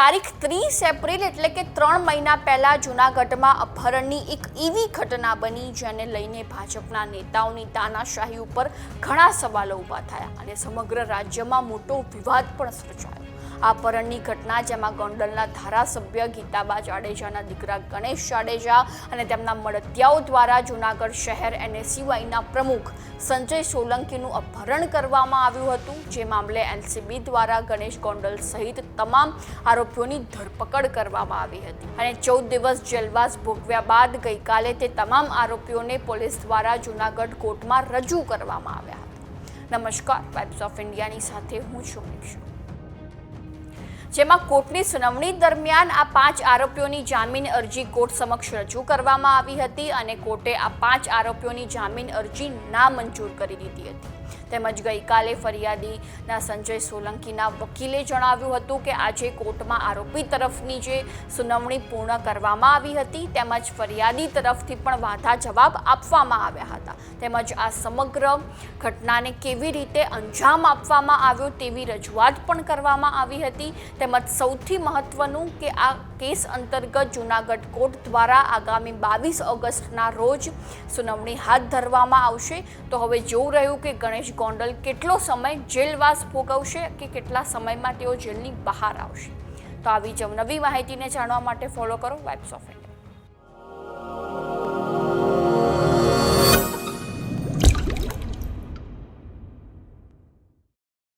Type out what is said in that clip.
તારીખ ત્રીસ એપ્રિલ એટલે કે ત્રણ મહિના પહેલા જૂનાગઢમાં અપહરણની એક એવી ઘટના બની, જેને લઈને ભાજપના નેતાઓની તાનાશાહી ઉપર ઘણા સવાલો ઊભા થયા અને સમગ્ર રાજ્યમાં મોટો વિવાદ પણ સર્જાયો. અપહરણની ઘટના જેમાં ગોંડલના ધારાસભ્ય ગીતાબા જાડેજાના દીકરા ગણેશ જાડેજા અને તેમના મળતિયાઓ દ્વારા જૂનાગઢ શહેર એનએસયુઆઈના પ્રમુખ સંજય સોલંકીનું અપહરણ કરવામાં આવ્યું હતું. જે મામલે એલસીબી દ્વારા ગણેશ ગોંડલ સહિત તમામ આરોપીઓની ધરપકડ કરવામાં આવી હતી. અને ચૌદ દિવસ જેલવાસ ભોગવ્યા બાદ ગઈકાલે તે તમામ આરોપીઓને પોલીસ દ્વારા જૂનાગઢ કોર્ટમાં રજૂ કરવામાં આવ્યા હતા. નમસ્કાર વાઇબ્સ ઓફ ઇન્ડિયાની સાથે હું છું મિક્ષુ. જેમાં કોર્ટની સુનાવણી દરમિયાન આ પાંચ આરોપીઓની જામીન અરજી કોર્ટ સમક્ષ રજૂ કરવામાં આવી હતી અને કોર્ટે આ પાંચ આરોપીઓની જામીન અરજી નામંજૂર કરી દીધી હતી. તેમજ ગઈકાલે ફરિયાદીના સંજય સોલંકીના વકીલે જણાવ્યું હતું કે આજે કોર્ટમાં આરોપી તરફની જે સુનાવણી પૂર્ણ કરવામાં આવી હતી, તેમજ ફરિયાદી તરફથી પણ વાંધા જવાબ આપવામાં આવ્યા હતા. તેમજ આ સમગ્ર ઘટનાને કેવી રીતે અંજામ આપવામાં આવ્યો તેવી રજૂઆત પણ કરવામાં આવી હતી. તેમજ સૌથી મહત્વનું કે આ કેસ અંતર્ગત જૂનાગઢ કોર્ટ દ્વારા આગામી બાવીસ ઓગસ્ટના રોજ સુનાવણી હાથ ધરવામાં આવશે. તો હવે જોવું રહ્યું કે ગણેશ ગોંડલ કેટલો સમય જેલવાસ ભોગવશે કે કેટલા સમયમાં તેઓ જેલની બહાર આવશે? તો આવી જ નવી માહિતીને જાણવા માટે ફોલો કરો વેબ્સ ઓફ